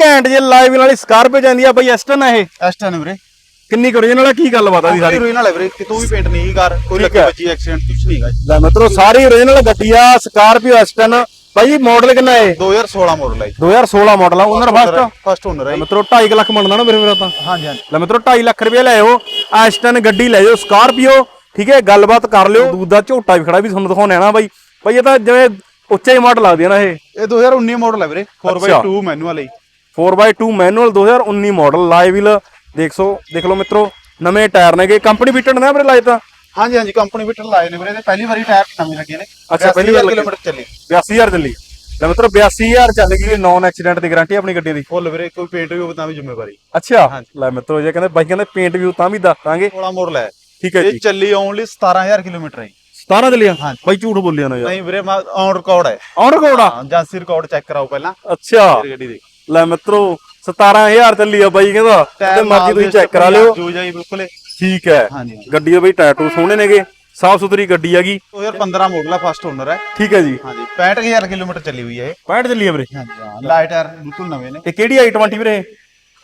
ਘੈਂਟ ਜੇ ਲਾਈਵ ਵਾਲੀ ਸਕਾਰਪੀਓ ਜਾਂਦੀ ਆ ਬਈ ਐਸਟਨ ਆ ਇਹ। ਐਸਟਨ ਵੀਰੇ। ਕਿੰਨੀ original ਆ ਕੀ ਗੱਲਬਾਤ ਆ ਦੀ ਸਾਰੀ? ਓਰੀਜਨਲ ਹੈ ਵੀਰੇ ਕਿਤੋਂ ਵੀ ਪੇਂਟ ਨਹੀਂ ਕਰ ਕੋਈ ਲੱਗੀ ਹੈ। ਬੱਜੀ ਐਕਸੀਡੈਂਟ ਕੁਝ ਨਹੀਂ ਹੈਗਾ। ਲੈ ਮਿੱਤਰੋ ਸਾਰੀ origignal ਗੱਡੀ ਆ ਸਕਾਰਪੀਓ ਐਸਟਨ ਬਾਈ ਮਾਡਲ ਕਿੰਨਾ ਹੈ 2016 ਮਾਡਲ ਹੈ 2016 ਮਾਡਲ ਆ ਓਨਰ ਫਸਟ ਫਸਟ ਓਨਰ ਹੈ। ਮਿੱਤਰੋ 2.5 ਲੱਖ ਮੰਨਦਾ ਨਾ ਮੇਰੇ ਵੀਰਾ ਤਾਂ। ਹਾਂਜੀ ਹਾਂਜੀ। ਲੈ ਮਿੱਤਰੋ 2.5 ਲੱਖ ਰੁਪਏ ਲੈ ਆਓ ਐਸਟਨ ਗੱਡੀ ਲੈ ਜਾਓ ਸਕਾਰਪੀਓ ਠੀਕ ਹੈ ਗੱਲਬਾਤ ਕਰ ਲਿਓ। ਦੂਦ ਦਾ ਝੋਟਾ ਵੀ ਖੜਾ ਵੀ ਤੁਹਾਨੂੰ ਦਿਖਾਉਣਾ ਨਾ ਬਾਈ। ਬਾਈ ਇਹ ਤਾਂ ਜਿਵੇਂ ਉੱਚੇ ਮਾਡਲ ਲੱਗਦੀ ਨਾ ਇਹ। ਇਹ 2019 ਮਾਡਲ ਹੈ ਵੀਰੇ 4x2 ਮੈਨੂਅਲ ਹੈ 4x2 manual 2019 model live wheel. ਦੇਖ ਸੋ ਦੇਖ ਲਓ ਮਿੱਤਰੋ ਨਵੇਂ ਟਾਇਰ ਨੇਗੇ। ਕੰਪਨੀ ਬੀਟਣ ਨੇ ਵੀਰੇ ਲਾਏ ਤਾਂ? ਹਾਂਜੀ ਹਾਂਜੀ ਕੰਪਨੀ ਬਿਟਰ ਲਾਏ ਨੇ ਵੀਰੇ। ਤੇ ਪਹਿਲੀ ਵਾਰੀ ਟਾਇਰ ਨਵੇਂ ਲੱਗੇ ਨੇ। ਅੱਛਾ, ਪਹਿਲੀ ਵਾਰ। ਕਿਲੋਮੀਟਰ ਚੱਲੀ। 82000 ਚੱਲੀ। ਲੈ ਮਿੱਤਰੋ 82000 ਚੱਲ ਗਈ ਨੌਨ ਐਕਸੀਡੈਂਟ ਦੀ ਗਾਰੰਟੀ ਆਪਣੀ ਗੱਡੀ ਦੀ। ਫੁੱਲ ਵੀਰੇ ਕੋਈ ਪੇਂਟ ਵੀ ਹੋਵੇ ਤਾਂ ਵੀ ਜ਼ਿੰਮੇਵਾਰੀ। ਅੱਛਾ ਲੈ ਮਿੱਤਰੋ ਜੇ ਕਹਿੰਦੇ ਬਾਈ ਕਹਿੰਦੇ ਪੇਂਟ ਵੀ ਤਾਂ ਵੀ ਦੱਸ ਦਾਂਗੇ 16 ਮਾਡਲ ਹੈ। ਠੀਕ ਹੈ ਇਹ ਜੀ। ਚੱਲੀ ਓਨਲੀ 17000 ਕਿਲੋਮੀਟਰ ਹੈ 17 ਚੱਲੀਆਂ? ਹਾਂਜੀ। ਬਾਈ ਝੂਠ ਬੋਲਿਆ ਨਾ ਯਾਰ। ਨਹੀਂ ਵੀਰੇ ਮੈਂ ਔਨ ਰਿਕਾਰਡ ਹੈ। ਔਨ ਰਿਕਾਰਡ ਆ? ਹਾਂ ਜਾਂਸੀ ਰਿਕਾਰਡ ਚੈੱਕ ਕਰਾਓ ਪਹਿਲਾਂ। ਅੱਛਾ। ਗੱਡੀ ਦੇ ਲੈ ਮਿੱਤਰੋ 17000 ਚੱਲੀ ਆ ਬਾਈ ਕਹਿੰਦਾ। ਤੇ ਮਰਜ਼ੀ ਤੁਸੀਂ ਚੈੱਕ ਕਰਾ ਲਿਓ। ਜੋ ਜਾਈ ਬਿਲਕੁਲ। ਠੀਕ ਹੈ। ਗੱਡੀ ਦੇ ਬਈ ਟਾਇਰ ਸੋਹਣੇ ਨੇਗੇ। ਸਾਫ਼ ਸੁਥਰੀ ਗੱਡੀ ਹੈਗੀ। 2015 ਮਾਡਲ ਹੈ ਫਸਟ ਓਨਰ ਹੈ ਠੀਕ ਹੈ ਜੀ। ਹਾਂਜੀ 65000 ਕਿਲੋਮੀਟਰ ਚੱਲੀ ਹੋਈ ਹੈ ਇਹ। 65 ਚੱਲੀ ਆ ਵੀਰੇ। ਹਾਂਜੀ ਹਾਂ ਲਾਈਟ ਟਾਇਰ ਬਿਲਕੁਲ ਨਵੇਂ ਨੇ। ਇਹ ਕਿਹੜੀ i20 ਵੀਰੇ?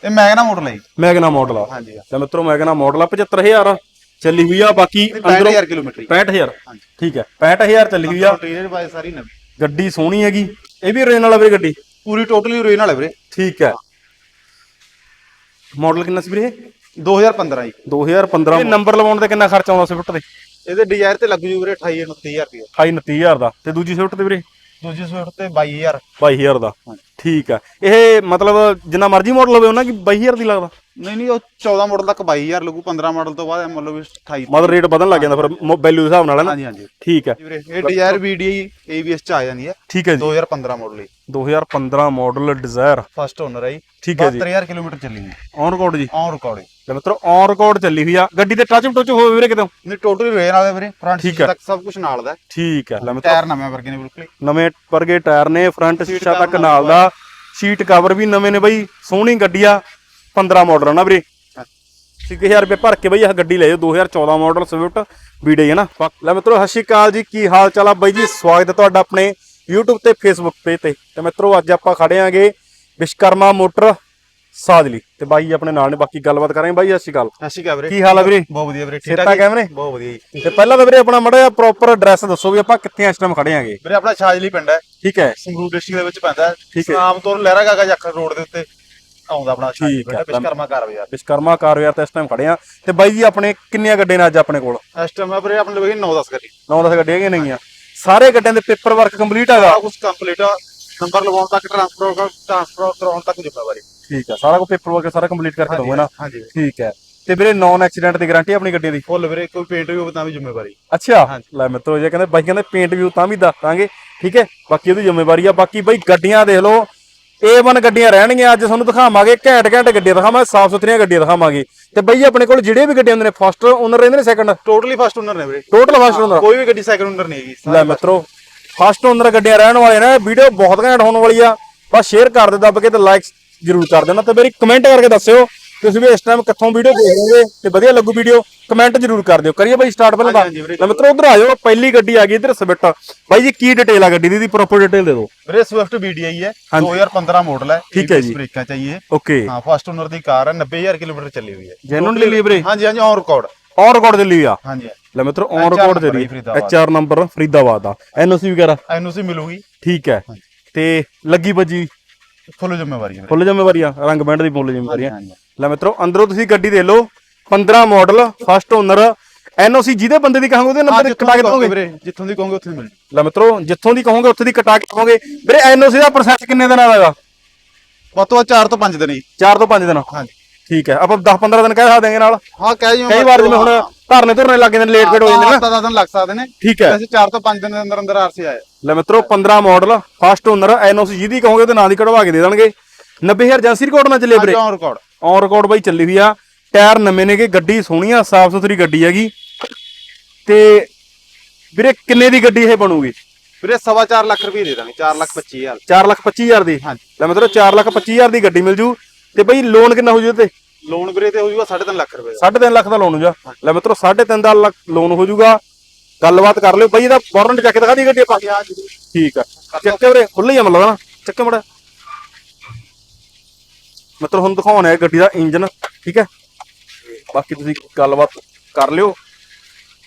ਇਹ ਮੈਗਨਾ ਮਾਡਲ ਹੈ। ਮੈਗਨਾ ਮਾਡਲ ਆ। ਹਾਂਜੀ ਲੈ ਮਿੱਤਰੋ ਮੈਗਨਾ ਮਾਡਲ ਆ 75000 ਚੱਲੀ ਹੋਈ ਆ ਬਾਕੀ ਅੰਦਰੋਂ 65000 ਕਿਲੋਮੀਟਰ ਹੀ। 65000 ਹਾਂਜੀ। ਠੀਕ ਹੈ। 65000 ਚੱਲੀ ਹੋਈ ਆ। ਗੱਡੀ ਸੋਹਣੀ ਹੈਗੀ। ਇਹ ਵੀ original ਆ ਵੀਰੇ ਗੱਡੀ? ਪੂਰੀ ਟੋਟਲੀ ਓਰੀਜਨਲ ਹੈ ਵੀਰੇ। ਠੀਕ ਹੈ। ਮਾਡਲ ਕਿੰਨਾ ਸੀ ਵੀਰੇ 2015 ਜੀ। 2015 ਇਹ ਨੰਬਰ ਲਵਾਉਣ ਤੇ ਕਿੰਨਾ ਖਰਚਾ ਆਉਂਦਾ ਸਵਿਫਟ ਤੇ? ਇਹਦੇ ਡਿਜ਼ਾਇਰ ਤੇ ਲੱਗ ਜੂ ਵੀਰੇ 28 29000 ਰੁਪਏ। 28 29000 ਦਾ। ਤੇ ਦੂਜੀ ਸਵਿਫਟ ਤੇ ਵੀਰੇ? ਦੂਜੀ ਸਵਿਫਟ ਤੇ 22000 22000 ਦਾ। ਠੀਕ ਹੈ ਇਹ ਮਤਲਬ ਜਿੰਨਾ ਮਰਜ਼ੀ ਮਾਡਲ ਹੋਵੇ ਉਹਨਾਂ ਕੀ 22000 ਦੀ ਲੱਗਦਾ? ਨਹੀਂ ਨਹੀਂ ਉਹ 14 ਮਾਡਲ ਤੱਕ 22000 ਲੱਗੂ 15 ਮਾਡਲ ਤੋਂ ਬਾਅਦ ਮਤਲਬ ਵੀ 28 ਮਤਲਬ ਰੇਟ ਵਧਣ ਲੱਗ ਜਾਂਦਾ ਫਿਰ ਵੈਲਿਊ ਦੇ ਹਿਸਾਬ ਨਾਲ ਹੈ ਨਾ ਹਾਂਜੀ ਹਾਂਜੀ। ਠੀਕ ਹੈ ਇਹ ਡਿਜ਼ਾਇਰ ਵੀਡੀਆਈ ABS ਚ ਆ ਜਾਂਦੀ ਹੈ ਠੀਕ ਹੈ ਜੀ। 2015 ਮਾਡਲ ਹੀ 2015 ਮਾਡਲ ਡਿਜ਼ਾਇਰ ਫਸਟ ਓਨਰ ਹੈ ਜੀ। ਠੀਕ ਹੈ ਜੀ। 72000 ਕਿਲੋਮੀਟਰ ਚੱਲੀ ਹੋਈ ਔਨ ਰਿਕਾਰਡ ਜੀ। ਔਨ ਰਿਕਾਰਡ ਤੇ ਮਿੱਤਰੋ ਔਨ ਰਿਕਾਰਡ ਚੱਲੀ ਹੋਈ ਆ। ਗੱਡੀ ਤੇ ਟੱਚ ਟੁੱਚ ਹੋਵੇ ਵੀਰੇ ਕਿਤੇ। ਨਹੀਂ ਟੋਟਲੀ ਰੇਨ ਵਾਲੇ ਵੀਰੇ ਫਰੰਟ ਠੀਕ ਸੀਟ ਹੈ। ਤੱਕ ਸਭ ਕੁਝ ਨਾਲ ਦਾ ਹੈ। ਠੀਕ ਹੈ ਲੈ ਮਿੱਤਰੋ। ਟਾਇਰ ਨਵੇਂ ਵਰਗੇ ਨੇ ਬਿਲਕੁਲ ਹੀ। ਨਵੇਂ ਵਰਗੇ ਟਾਇਰ ਨੇ ਫਰੰਟ ਸ਼ੀਸ਼ਾ ਤੱਕ ਨਾਲ ਦਾ। ਸ਼ੀਟ ਕਵਰ ਵੀ ਨਵੇਂ ਨੇ ਬਈ ਸੋਹਣੀ ਗੱਡੀ ਆ। 15 ਮਾਡਲ ਆ ਨਾ ਵੀਰੇ। 1000 ਰੁਪਏ ਭਰ ਕੇ ਬਈ ਇਹ ਗੱਡੀ ਲੈ ਜਾਓ 2014 ਮਾਡਲ ਸਵਿਫਟ ਵੀਡੀਓ ਹੈ ਨਾ। ਲੈ ਮਿੱਤਰੋ ਸਤਿ ਸ਼੍ਰੀ ਅਕਾਲ ਜੀ ਕੀ ਹਾਲ ਚਾਲ ਆ ਬਾਈ ਜੀ? ਸਵਾਗਤ ਹੈ ਤੁਹਾਡਾ ਆਪਣੇ YouTube ਤੇ Facebook ਪੇਜ ਤੇ। ਤੇ ਮਿੱਤਰੋ ਅੱਜ ਆਪਾਂ ਖੜੇ ਆਂਗੇ ਵਿਸ਼ਕਰਮਾ ਮੋਟਰ ਸਾਜਲੀ ਤੇ ਬਾਈ ਆਪਣੇ ਨਾਲ ਨੇ ਬਾਕੀ ਗੱਲਬਾਤ ਕਰਾਂਗੇ ਬਾਈ ਸਤਿ ਸ਼੍ਰੀ ਅਕਾਲ। ਸਤਿ ਸ਼੍ਰੀ ਅਕਾਲ ਵੀਰੇ। ਕੀ ਹਾਲ ਆ ਵੀਰੇ? ਬਹੁਤ ਵਧੀਆ ਵੀਰੇ ਸਿਹਤਾਂ ਜੀ? ਕਿਵੇਂ ਨੇ? ਬਹੁਤ ਵਧੀਆ ਜੀ। ਤੇ ਪਹਿਲਾਂ ਤਾਂ ਵੀਰੇ ਆਪਣਾ ਮੜਾ ਜਿਹਾ ਪ੍ਰੋਪਰ ਐਡਰੈਸ ਦੱਸੋ ਵੀ ਆਪਾਂ ਕਿੱਥੇ ਇਸ ਟਾਈਮ ਖੜੇ ਆਂਗੇ। ਵੀਰੇ ਆਪਣਾ ਛਾਜਲੀ ਪਿੰਡ ਹੈ। ਠੀਕ ਹੈ। ਸੰਗਰੂਰ ਡਿਸਟ੍ਰਿਕਟ ਦੇ ਵਿੱਚ ਪੈਂਦਾ ਹੈ। ਠੀਕ ਹੈ। ਆਮ ਤੌਰ ਲਹਿਰਾ ਗਾਗਾ ਜੱਖਰ ਰੋਡ ਦੇ ਉੱਤੇ ਆਉਂਦਾ ਆਪਣਾ ਠੀਕ ਪਿੰਡ ਹੈ। ਵਿਸ਼ਕਰਮਾ ਘਰ ਬਾਜ਼ਾਰ ਵਿਸ਼ਕਰਮਾ ਕਾਰਵੇਅਰ ਤੇ ਇਸ ਟਾਈਮ ਖੜੇ ਆ। ਤੇ ਬਾਈ ਜੀ ਆਪਣੇ ਕਿੰਨੀਆਂ ਗੱਡੀਆਂ ਨੇ ਅੱਜ ਆਪਣੇ ਕੋਲ? ਇਸ ਟਾਈਮ ਆ ਵੀਰੇ ਆਪਣੇ ਲਵੇ 9 10 ਕਰੀ 9-10 ਗੱਡੀਆਂ ਹੈਗੀਆਂ ਨੇਗੀਆਂ। ਸਾਰੇ ਗੱਡੀਆਂ ਦੇ ਪੇਪਰ ਵਰਕ ਕੰਪਲੀਟ ਹੈਗਾ ਕੁਝ ਕੰਪਲੀਟ ਨੰਬਰ ਲਵਾਉਣ ਤੱਕ ਟ੍ਰਾਂਸਫਰ ਟ੍ਰਾਂਸਫਰ ਕਰਾਉਣ ਤੱਕ ਜ਼ਿੰਮੇਵਾਰੀ। ਠੀਕ ਹੈ ਸਾਰਾ ਕੁਝ ਪੇਪਰ ਵਰਕ ਸਾਰਾ ਕੰਪਲੀਟ ਕਰਕੇ ਦਊਂਗੇ ਨਾ? ਹਾਂਜੀ। ਠੀਕ ਹੈ। ਤੇ ਵੀਰੇ ਨੌਨ ਐਕਸੀਡੈਂਟ ਦੀ ਗਾਰੰਟੀ ਆਪਣੀ ਗੱਡੀ ਦੀ? ਫੁੱਲ ਵੀਰੇ ਕੋਈ ਪੇਂਟ ਵੀ ਹੋਵੇ ਤਾਂ ਵੀ ਜ਼ਿੰਮੇਵਾਰੀ। ਅੱਛਾ। ਲੈ ਮਿੱਤਰੋ ਜੇ ਕਹਿੰਦੇ ਬਾਈ ਕਹਿੰਦੇ ਪੇਂਟ ਵੀ ਤਾਂ ਵੀ ਦੱਸ ਦਾਂਗੇ ਠੀਕ ਹੈ ਬਾਕੀ ਉਹਦੀ ਜ਼ਿੰਮੇਵਾਰੀ ਆ। ਬਾਕੀ ਬਾਈ ਗੱਡੀਆਂ ਦੇਖ ਲਓ। A1 ਗੱਡੀਆਂ ਰਹਿਣਗੀਆਂ ਅੱਜ ਤੁਹਾਨੂੰ ਦਿਖਾਵਾਂਗੇ ਘੈਂਟ ਘੈਂਟ ਗੱਡੀਆਂ ਦਿਖਾਵਾਂਗੇ ਸਾਫ਼ ਸੁਥਰੀਆਂ ਗੱਡੀਆਂ ਦਿਖਾਵਾਂਗੇ। ਤੇ ਬਾਈ ਆਪਣੇ ਕੋਲ ਜਿਹੜੇ ਵੀ ਗੱਡੀਆਂ ਹੁੰਦੇ ਨੇ ਫਸਟ ਓਨਰ ਰਹਿੰਦੇ ਨੇ ਸੈਕੰਡ ਟੋਟਲੀ ਫਸਟ ਓਨਰ ਨੇ ਵੀਰੇ। ਟੋਟਲ ਫਸਟ ਓਨਰ ਕੋਈ ਵੀ ਗੱਡੀ ਸੈਕਿੰਡ ਓਨਰ ਨਹੀਂ ਹੈਗੀ ਲੈ ਮਿੱਤਰੋ ਫਸਟ ਓਨਰ ਗੱਡੀਆਂ ਰਹਿਣ ਵਾਲੇ ਨੇ। ਵੀਡੀਓ ਬਹੁਤ ਘੈਂਟ ਹੋਣ ਵਾਲੀ ਆ। ਬਸ ਸ਼ੇਅਰ ਕਰ ਦੇ ਦੱਬ ਕੇ ਤੇ ਲਾਈਕ ਜਰੂਰ ਕਰ ਦੇਣਾ ਤੇ ਮੇਰੀ ਕਮੈਂਟ ਕਰਕੇ ਦੱਸਿਓ। ਤੁਸੀਂ ਵੀ ਇਸ ਟਾਈਮ ਕਿੱਥੋਂ ਵੀਡੀਓ ਦੇਖ ਰਹੇ ਹੋ ਤੇ ਵਧੀਆ ਲੱਗੂ ਵੀਡੀਓ ਕਮੈਂਟ ਜਰੂਰ ਕਰ ਦਿਓ। ਕਰੀਏ ਬਾਈ ਸਟਾਰਟ ਪਹਿਲਾਂ। ਤਾਂ। ਮਿੱਤਰੋ ਉਧਰ ਆ ਜਾਓ ਪਹਿਲੀ ਗੱਡੀ ਆ ਗਈ ਇਧਰ ਸਵਿਫਟ ਬਾਈ ਜੀ ਕੀ ਡਿਟੇਲ ਆ ਗੱਡੀ ਦੀ? ਦੀ ਪ੍ਰੋਪਰ ਡਿਟੇਲ ਦੇ ਦਿਓ। ਵੀਰੇ ਸਵਿਫਟ ਵੀਡੀਆਈ ਹੈ। ਹਾਂਜੀ। 2015 ਮਾਡਲ ਹੈ। ਠੀਕ ਹੈ ਜੀ। ਬ੍ਰੇਕਾਂ ਚਾਹੀਏ ਓਕੇ। ਹਾਂ ਫਸਟ ਓਨਰ ਦੀ ਕਾਰ ਹੈ। 90000 ਕਿਲੋਮੀਟਰ ਚੱਲੀ ਹੋਈ ਹੈ। ਜੈਨੂਨ ਲਈ ਵੀਰੇ ਹਾਂਜੀ ਹਾਂਜੀ ਔਨ ਰਿਕਾਰਡ ਔਨ ਰਿਕਾਰਡ ਦੇ ਲਈ ਆ। ਹਾਂਜੀ। ਲੈ ਮਿੱਤਰੋ ਔਨ ਰਿਕਾਰਡ ਦੇ ਨੰਬਰ ਲਈ ਹੈ ਫਰੀਦਾਬਾਦ। ਐਚਆਰ ਨੰਬਰ ਫਰੀਦਾਬਾਦ ਦਾ ਐਨਓਸੀ ਵਗੈਰਾ? ਐਨਓਸੀ ਮਿਲੂਗੀ। ਠੀਕ ਹੈ। ਤੇ ਲੱਗੀ ਬੱਜੀ? ਫੁੱਲ ਜ਼ਿੰਮੇਵਾਰੀ ਹੈ ਵੀਰੇ ਫੁੱਲ ਜ਼ਿੰਮੇਵਾਰੀ ਆ ਰੰਗ ਬੈਂਡ ਦੀ ਫੁੱਲ ਜ਼ਿੰਮੇਵਾਰੀ ਆ ਹਾਂਜੀ। ਲੈ ਮਿੱਤਰੋ ਅੰਦਰੋਂ ਤੁਸੀਂ ਗੱਡੀ ਦੇ ਲਓ 15 ਮਾਡਲ ਫਸਟ ਓਨਰ ਐਨਓਸੀ ਜਿਹਦੇ ਬੰਦੇ ਦੀ ਕਹਾਂਗੇ ਉਹਦੇ ਹਾਂ ਨੰਬਰ ਕਟਾ ਕੇ ਦੋਗੇ ਵੀਰੇ ਜਿੱਥੋਂ ਦੀ ਕਹੋਗੇ ਉੱਥੇ ਮਿਲ ਲੈ ਮਿੱਤਰੋ ਜਿੱਥੋਂ ਦੀ ਕਹੋਗੇ ਉੱਥੇ ਦੀ ਕਟਾ ਕੇ ਦੋਗੇ ਵੀਰੇ ਐਨਓਸੀ ਦਾ ਪ੍ਰੋਸੈਸ ਕਿੰਨੇ ਦਿਨਾਂ ਦਾ ਹੈਗਾ? ਵੱਧ ਤੋਂ ਵੱਧ 4 ਤੋਂ 5 ਦਿਨ ਹੀ। 4 ਤੋਂ 5 ਦਿਨ। ਹਾਂਜੀ। ਠੀਕ ਹੈ ਆਪਾਂ 10 15 ਦਿਨ ਕਹਿ ਸਕਦੇ ਹਾਂਗੇ ਨਾਲ। ਹਾਂ ਕਹਿ ਜਿਓ ਕਈ ਵਾਰ ਜਿਵੇਂ ਹੁਣ ਧਰਨੇ ਧੁਰਨੇ ਲੱਗ ਜਾਂਦੇ ਲੇਟ ਫੇਟ ਹੋ ਜਾਂਦੇ ਨਾ 10 ਦਿਨ ਲੱਗ ਸਕਦੇ ਨੇ। ਠੀਕ ਹੈ। ਵੈਸੇ 4 ਤੋਂ 5 ਦਿਨ ਦੇ ਅੰਦਰ ਅੰਦਰ ਆਰਸੀ ਆਏ ਲੈ ਮਿੱਤਰੋ 15 ਮਾਡਲ ਫਸਟ ਓਨਰ ਐਨਓਸੀ ਜਿਹਦੀ ਕਹੋਗੇ ਉਹਦੇ ਨਾਂ ਦੀ ਕਢਵਾ ਕੇ ਦੇ ਦੇਣਗੇ। 90000 ਏਜੰਸੀ ਰਿਕਾਰਡ ਨਾਲ ਚੱਲੇ ਵੀਰੇ। ਔਨ ਰਿਕਾਰਡ ਔਨ ਰਿਕਾਰਡ ਬਾਈ ਚੱਲੀ ਹੋਈ ਆ। ਟਾਇਰ ਨਵੇਂ ਨੇਗੇ ਗੱਡੀ ਸੋਹਣੀ ਆ ਸਾਫ਼ ਸੁਥਰੀ ਗੱਡੀ ਹੈਗੀ। ਤੇ ਵੀਰੇ ਕਿੰਨੇ ਦੀ ਗੱਡੀ ਇਹ ਬਣੂਗੀ? ਵੀਰੇ ਸਵਾ 4 ਲੱਖ ਰੁਪਏ ਦੇ ਦਾਂਗੇ 4 ਲੱਖ 25000 4 ਲੱਖ 25000 ਦੀ। ਹਾਂਜੀ। ਲੈ ਮਤਲਬ 4 ਲੱਖ 25000 ਦੀ ਗੱਡੀ ਮਿਲ ਜੂ। ਤੇ ਬਈ ਲੋਨ ਕਿੰਨਾ ਹੋ ਜੂ ਤੇ ਲੋਨ ਵੀਰੇ ਤੇ ਹੋ ਜੂਗਾ 3.5 ਲੱਖ ਰੁਪਏ ਦਾ। 3.5 ਲੱਖ ਦਾ ਲੋਨ ਹੋ ਜਾ। ਲੈ ਮਿੱਤਰੋ 3.5 ਦਾ ਲੱਖ ਲੋਨ ਹੋ ਜੂਗਾ। ਗੱਲਬਾਤ ਕਰ ਲਿਓ। ਬਈ ਇਹਦਾ ਵਾਰੰਟ ਚੱਕ ਦਿਖਾ ਦੀ ਗੱਡੀ ਆਪਾਂ। ਠੀਕ ਆ। ਚੱਕੇ ਵੀਰੇ ਖੁੱਲੇ ਹੀ ਆ ਮਤਲਬ ਨਾ। ਚੱਕੇ ਮੜਾ। ਮਤਲਬ ਹੁਣ ਦਿਖਾਉਣਾ ਹੈ ਗੱਡੀ ਦਾ ਇੰਜਨ। ਠੀਕ ਹੈ ਬਾਕੀ ਤੁਸੀਂ ਗੱਲਬਾਤ ਕਰ ਲਿਓ।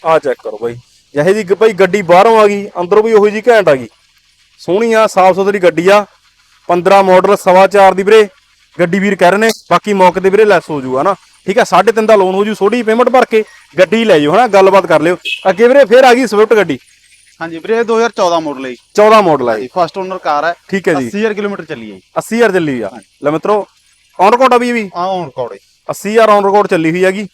ਆ ਚੈੱਕ ਕਰੋ ਬਾਈ। ਜਿਹੇ ਜੀ ਭਾਈ ਗੱਡੀ ਬਾਹਰੋਂ ਆ ਗਈ ਅੰਦਰੋਂ ਵੀ ਉਹੀ ਜੀ ਘੈਂਟ ਆ ਗਈ। ਸੋਹਣੀ ਆ ਸਾਫ਼ ਸੁਥਰੀ ਗੱਡੀ ਆ। 15 ਮਾਡਲ ਸਵਾ ਚਾਰ ਦੀ ਵੀਰੇ। ਗੱਡੀ ਵੀਰ ਕਹਿ ਰਹੇ ਨੇ ਬਾਕੀ ਮੌਕੇ ਤੇ ਵੀਰੇ ਲੈਸ ਹੋ ਜੂਗਾ ਨਾ। ਠੀਕ ਹੈ 3.5 ਦਾ ਲੋਨ ਹੋ ਜੂ ਛੋਟੀ ਪੇਮੈਂਟ ਭਰ ਕੇ ਗੱਡੀ ਲੈ ਜਾਓ ਹਨਾ ਗੱਲਬਾਤ ਕਰ ਲਿਓ। ਅੱਗੇ ਵੀਰੇ ਫੇਰ ਆ ਗਈ ਸਵਿਫਟ ਗੱਡੀ। ਹਾਂਜੀ ਵੀਰੇ ਇਹ 2014 ਮਾਡਲ ਹੈ ਜੀ। 14 ਮਾਡਲ ਆ ਜੀ। ਫਸਟ ਓਨਰ ਕਾਰ ਹੈ। ਠੀਕ ਹੈ ਜੀ। 80000 ਕਿਲੋਮੀਟਰ ਚੱਲੀ ਹੈ ਜੀ। 80000 ਚੱਲੀ ਆ। ਲੈ ਮਿੱਤਰੋ ਔਨ ਰਿਕਾਰਡ ਆ ਵੀ ਇਹ ਵੀ? ਆ ਔਨ ਰਿਕਾਰਡ ਹੈ 80000 ਔਨ ਰਿਕਾਰਡ ਚੱਲੀ ਹੋਈ ਹੈਗੀ।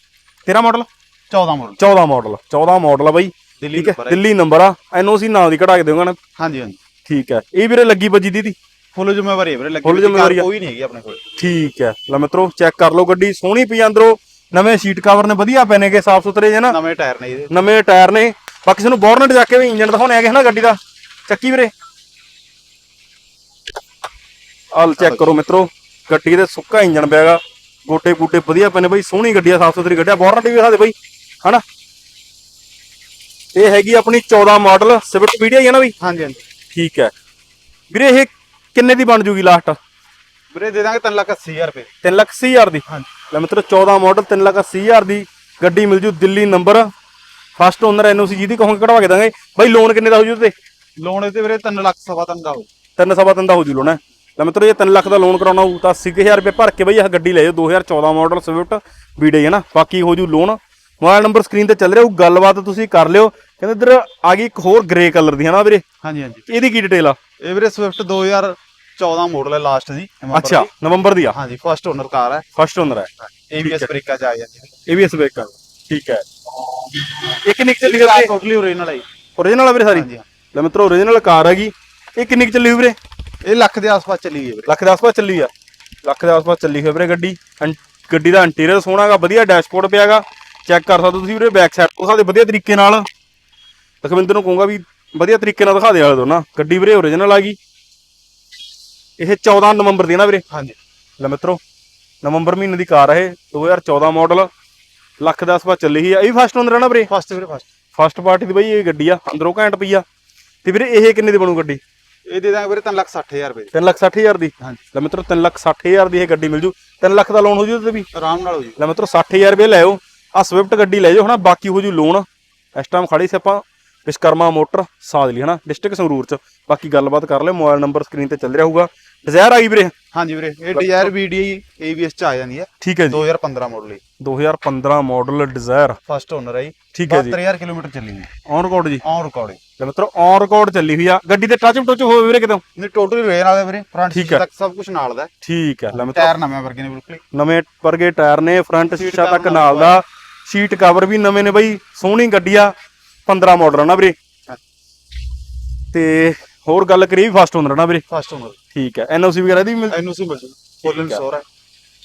ਤੇਰਾ ਮਾਡਲ 14 ਮਾਡਲ 14 ਮਾਡਲ 14 ਮਾਡਲ ਆ ਬਾਈ। ਦਿੱਲੀ ਹੈ ਹੈ। ਦਿੱਲੀ ਨੰਬਰ ਆ। ਐਨਓਸੀ ਨਾਂ ਦੀ ਕਢਾ ਕੇ ਦੇਵਾਂਗਾ ਨਾ। ਹਾਂਜੀ ਹਾਂਜੀ। ਠੀਕ ਹੈ। ਇਹ ਵੀਰੇ ਲੱਗੀ ਵੱਜੀ ਦੀ ਦੀ ਫੁੱਲ ਜ਼ਿੰਮੇਵਾਰੀ ਹੈ ਵੀਰੇ ਲੱਗੀ Full ਹੋਈ ਕਾਰ ਜ਼ਿੰਮੇਵਾਰੀ ਆ। ਕੋਈ ਨਹੀਂ ਹੈਗੀ ਆਪਣੇ ਕੋਲ। ਠੀਕ ਹੈ। ਲੈ ਮਿੱਤਰੋ ਚੈੱਕ ਕਰ ਲਓ ਗੱਡੀ ਸੋਹਣੀ ਪਈ ਅੰਦਰੋਂ। ਨਵੇਂ ਸੀਟ ਕਵਰ ਨੇ ਵਧੀਆ ਪਏ ਨੇਗੇ ਸਾਫ਼ ਸੁਥਰੇ ਜੇ ਨਾ। ਨਵੇਂ ਟਾਇਰ ਨੇ ਇਹਦੇ ਨਵੇਂ ਟਾਇਰ ਨੇ। ਬਾਕੀ ਸਾਨੂੰ ਬੋਰਨਟ ਜਾ ਕੇ ਵੀ ਇੰਜਨ ਦਿਖਾਉਣੇ ਹੈਗੇ ਹਨਾ ਗੱਡੀ ਦਾ। ਚੱਕੀ ਵੀਰੇ। ਆਲ ਚੈੱਕ ਕਰੋ ਮਿੱਤਰੋ। ਗੱਡੀ ਦੇ ਸੁੱਕਾ ਇੰਜਨ ਪਿਆਗਾ ਗੋਟੇ ਗੂਟੇ ਵਧੀਆ ਪਏ ਨੇ ਬਈ ਸੋਹਣੀ ਗੱਡੀ ਆ ਸਾਫ਼ ਸੁਥਰੀ ਗੱਡੀ ਆ। ਬੋਰਨਟ ਵੀ ਦਿਖਾ ਦੇ ਬਈ ਹਨਾ। ਇਹ ਹੈਗੀ ਆਪਣੀ 14 ਮਾਡਲ ਸਿਵਟ ਵੀਡੀਓ ਹੈ ਨਾ ਬਈ। ਹਾਂਜੀ ਹਾਂਜੀ। ਠੀਕ ਹੈ। ਵੀਰੇ ਇਹ ਕਿੰਨੇ ਦੀ ਬਣ ਜੂਗੀ ਲਾਸਟ ਵੀਰੇ ਦੇ ਦਾਂਗੇ 3 ਲੱਖ 80000 ਰੁਪਏ। 3 ਲੱਖ 80 ਹਜ਼ਾਰ ਦੀ? ਹਾਂਜੀ। ਲੈ ਮਿੱਤਰੋ 14 ਮਾਡਲ 3 ਲੱਖ 80 ਹਜ਼ਾਰ ਦੀ। ਗੱਡੀ ਮਿਲ ਜੂ Delhi number first owner NOC ਜਿਹਦੀ ਕਹੋਗੇ ਕਢਵਾ ਕੇ ਦਾਂਗੇ। ਬਾਈ ਲੋਨ ਕਿੰਨੇ ਦਾ ਹੋ ਜੂ ਤੇ? ਲੋਨ ਇਹਦੇ ਵੀਰੇ 3 ਲੱਖ ਸਵਾ ਤਿੰਨ ਦਾ ਹੋ ਤਿੰਨ ਸਵਾ ਤਿੰਨ ਦਾ ਹੋ ਜੂ ਲੋਨ ਲੈ ਮਿੱਤਰੋ ਜੇ 3 ਲੱਖ ਦਾ ਲੋਨ ਕਰਾਉਣਾ ਹੋਊ ਤਾਂ 80000 ਰੁਪਏ ਭਰ ਕੇ ਬਈ ਆਹ ਗੱਡੀ ਲੈ ਜਾਓ। 2014 ਮਾਡਲ ਸਵਿਫਟ ਵੀਡੇ ਹੈ ਨਾ। ਬਾਕੀ ਹੋ ਜੂ ਲੋਨ ਮੋਬਾਈਲ ਨੰਬਰ ਸਕਰੀਨ ਤੇ ਚੱਲ ਰਿਹਾ ਉਹ ਗੱਲਬਾਤ ਤੁਸੀਂ ਕਰ ਲਿਓ। ਕਹਿੰਦੇ ਇੱਧਰ ਆ ਗਈ ਇੱਕ ਹੋਰ ਗ੍ਰੇ ਕਲਰ ਦੀ ਹੈ ਨਾ ਵੀਰੇ? ਹਾਂਜੀ ਹਾਂਜੀ। ਇਹਦੀ ਕੀ ਡਿਟੇਲ ਆ? ਇਹ ਵੀਰੇ ਸਵਿਫਟ 2014 ਮਾਡਲ ਹੈ ਲਾਸਟ ਦੀ ਨਵੰਬਰ ਅੱਛਾ ਦੀ। ਨਵੰਬਰ ਦੀ ਆ? ਹਾਂਜੀ ਫਸਟ ਓਨਰ ਕਾਰ ਹੈ। ਫਸਟ ਓਨਰ ਹੈ। ABS ਬ੍ਰੇਕਾਂ ਚ ਆ ਜਾਂਦੀ ਹੈ। ਬ੍ਰੇਕ ਠੀਕ ਹੈ। ਇਹ ਕਿੰਨੀ ਕੁ ਚੱਲੀ ਹੈ ਟੋਟਲੀ ਓਰੀਜਨਲ ਹੈ ਜੀ। ਓਰੀਜਨਲ ਆ ਵੀਰੇ ਸਾਰੀ? ਹਾਂਜੀ ਹਾਂ। ਲੈ ਮਿੱਤਰੋ ਓਰੀਜਨਲ ਕਾਰ ਹੈਗੀ। ਇਹ ਕਿੰਨੀ ਕੁ ਚੱਲੀ ਹੋਈ ਵੀਰੇ? ਇਹ ਲੱਖ ਦੇ ਆਸ-ਪਾਸ ਚੱਲੀ ਹੈ ਵੀਰੇ। ਲੱਖ ਦੇ ਆਸ-ਪਾਸ ਚੱਲੀ ਆ। ਲੱਖ ਦੇ ਆਸ-ਪਾਸ ਚੱਲੀ ਹੋਈ ਵੀਰੇ ਗੱਡੀ। ਅੰ- ਗੱਡੀ ਦਾ ਇੰਟੀਰੀਅਰ ਸੋਹਣਾਗਾ ਵਧੀਆ ਡੈਸ਼ਬੋਰਡ ਪਿਆਗਾ। ਚੈੱਕ ਕਰ ਸਕਦੇ ਹੋ ਤੁਸੀਂ ਵੀਰੇ ਬੈਕ ਸਾਈਡ ਤੋਂ ਸਾਡੇ ਵਧੀਆ ਤਰੀਕੇ ਨਾਲ। ਲਖਵਿੰਦਰ ਨੂੰ ਕਹੂੰਗਾ ਵੀ ਵਧੀਆ ਤਰੀਕੇ ਨਾਲ ਦਿਖਾ ਦੇ ਵਾਲੇ ਦੋ ਨਾ। ਗੱਡੀ ਵੀਰੇ ਓਰੀਜਨਲ ਆ ਗਈ। ਇਹ 14 ਨਵੰਬਰ ਦੀ ਹੈ ਨਾ ਵੀਰੇ? ਹਾਂਜੀ। ਲੈ ਮਿੱਤਰੋ ਨਵੰਬਰ ਮਹੀਨੇ ਦੀ ਕਾਰ ਹੈ ਇਹ 2014 ਮਾਡਲ ਲੱਖ ਦੇ ਆਸ-ਪਾਸ ਚੱਲੀ ਹੀ ਆ ਇਹ ਵੀ ਫਸਟ ਓਨਰ ਹੈ ਨਾ ਵੀਰੇ? ਫਸਟ ਵੀਰੇ ਫਸਟ ਫਸਟ ਪਾਰਟੀ ਦੀ ਬਈ ਇਹ ਗੱਡੀ ਆ ਅੰਦਰੋਂ ਘੈਂਟ ਪਈ ਆ। ਤੇ ਵੀਰੇ ਇਹ ਕਿੰਨੇ ਦੀ ਬਣੂ ਗੱਡੀ? ਇਹ ਦੇ ਦਾਂਗੇ ਵੀਰੇ 3 ਲੱਖ 60000 ਰੁਪਏ। ਦੀ। 3 ਲੱਖ 60 ਹਜ਼ਾਰ ਦੀ? ਹਾਂਜੀ। ਲੈ ਮਿੱਤਰੋ 3 ਲੱਖ 60 ਹਜ਼ਾਰ ਦੀ ਇਹ ਗੱਡੀ ਮਿਲ ਜੂ। 3 ਲੱਖ ਦਾ ਲੋਨ ਹੋ ਜੂ ਤੇ ਵੀ? ਆਰਾਮ ਨਾਲ ਹੋ ਜੀ। ਲੈ ਮਿੱਤਰੋ 60 ਹਜ਼ਾਰ ਰੁਪਏ ਲੈਓ ਆ ਸਵਿਫਟ ਗੱਡੀ ਲੈ ਜਾਓ ਹਨਾ ਬਾਕੀ ਹੋ ਜੂ ਲੋਨ ਇਸ ਟਾਈਮ ਖੜੀ ਸੀ ਆਪਾਂ ਵਿਸ਼ਕਰਮਾ ਮੋਟਰ ਸਾਦਲੀ ਹਨਾ ਡਿਸਟ੍ਰਿਕਟ ਸੰਗਰੂਰ ਚ। ਬਾਕੀ ਗੱਲਬਾਤ ਕਰ ਲਿਓ ਮੋਬਾਈਲ ਨੰਬਰ ਸਕਰੀਨ ਤੇ ਚੱਲ ਰਿਹਾ ਹੋਊਗਾ। ਡਿਜ਼ਾਇਰ ਆ ਗਈ ਵੀਰੇ? ਹਾਂਜੀ ਵੀਰੇ ਇਹ ਡਿਜ਼ਾਇਰ ਵੀਡੀਆਈ ABS ਚ ਆ ਜਾਂਦੀ ਹੈ। ਠੀਕ ਹੈ ਜੀ। 2015 ਮਾਡਲ ਹੈ 2015 ਮਾਡਲ ਡਿਜ਼ਾਇਰ ਫਸਟ ਓਨਰ ਹੈ ਜੀ। ਠੀਕ ਹੈ ਜੀ। 72000 ਕਿਲੋਮੀਟਰ ਚੱਲੀ ਹੈ। ਔਨ ਰਿਕਾਰਡ ਜੀ। ਔਨ ਰਿਕਾਰਡ ਲੈ ਮਿੱਤਰੋ ਔਨ ਰਿਕਾਰਡ ਚੱਲੀ ਹੋਈ ਆ। ਗੱਡੀ ਤੇ ਟੱਚ ਟੁੱਚ ਹੋਵੇ ਵੀਰੇ ਕਿਤੋਂ? ਨੇ ਟੋਟਲ ਰੇ ਨਾਲ ਹੈ ਵੀਰੇ ਫਰੰਟ ਸੀਟ। ਤੱਕ ਸਭ ਕੁਝ ਨਾਲ ਦਾ। ਠੀਕ ਹੈ। ਲੈ ਮਿੱਤਰੋ। ਟਾਇਰ ਨਵੇਂ ਵਰਗੇ ਨੇ ਬਿਲਕੁਲ। ਨਵੇਂ ਵਰਗੇ ਟਾਇਰ ਨੇ ਫਰੰਟ cover ਤੱਕ ਨਾਲ ਨਾਲ ਦਾ। ਸ਼ੀਟ ਕਵਰ ਵੀ ਨਵੇਂ ਨੇ ਬਈ। ਸੋਹਣੀ ਗੱਡੀ ਆ। 15 ਮਾਡਲ ਆ ਨਾ ਵੀਰੇ। ਤੇ ਹੋਰ ਗੱਲ ਕਰੀਏ ਫਸਟ ਓਨਰ ਨਾ ਵੀਰੇ? ਫਸਟ ਓਨਰ ਠੀਕ ਹੈ। ਐਨਓਸੀ ਵਗੈਰਾ ਦੀ ਮਿਲ ਐਨਓਸੀ ਮਿਲ ਜੂ। ਫੁੱਲ ਇਨਸ਼ੋਰ ਹੈ।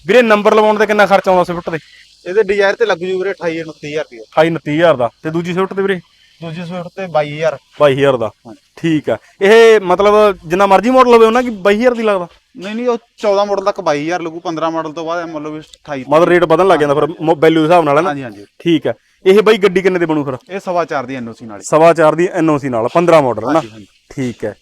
ਵੀਰੇ ਨੰਬਰ ਲਵਾਉਣ ਤੇ ਕਿੰਨਾ ਖਰਚਾ ਆਉਂਦਾ ਸਵਿਫਟ ਤੇ? ਇਹਦੇ ਡਿਜ਼ਾਇਰ ਤੇ ਲੱਗ ਜੂ ਵੀਰੇ 28 29000 ਰੁਪਏ। 28 29000 ਦਾ। ਤੇ ਦੂਜੀ ਸਵਿਫਟ ਤੇ ਵੀਰੇ? ਦੂਜੀ ਸਵਿਫਟ ਤੇ 22000 22000 ਦਾ। ਠੀਕ ਆ ਇਹ ਮਤਲਬ ਜਿੰਨਾ ਮਰਜ਼ੀ ਮਾਡਲ ਹੋਵੇ ਉਹਨਾਂ ਕੀ 22000 ਦੀ ਲੱਗਦਾ? ਨਹੀਂ ਨਹੀਂ ਉਹ 14 ਮਾਡਲ ਤੱਕ 22000 ਲੱਗੂ 15 ਮਾਡਲ ਤੋਂ ਬਾਅਦ ਮਤਲਬ 28 ਮਤਲਬ ਰੇਟ ਵਧਣ ਲੱਗ ਜਾਂਦਾ ਫਿਰ ਵੈਲਿਊ ਦੇ ਹਿਸਾਬ ਨਾਲ ਹੈ ਨਾ? ਹਾਂਜੀ ਹਾਂਜੀ। ਠੀਕ ਹੈ। ਇਹ ਬਈ ਗੱਡੀ ਕਿੰਨੇ ਦੀ ਬਣੂ ਫਿਰ? ਇਹ ਸਵਾ ਚਾਰ ਦੀ ਐਨਓਸੀ ਨਾਲ ਹੀ। ਸਵਾ ਚਾਰ ਦੀ ਐਨਓਸੀ ਨਾਲ 15 ਮਾਡਲ ਹੈ ਨਾ? ਠੀਕ ਹੈ।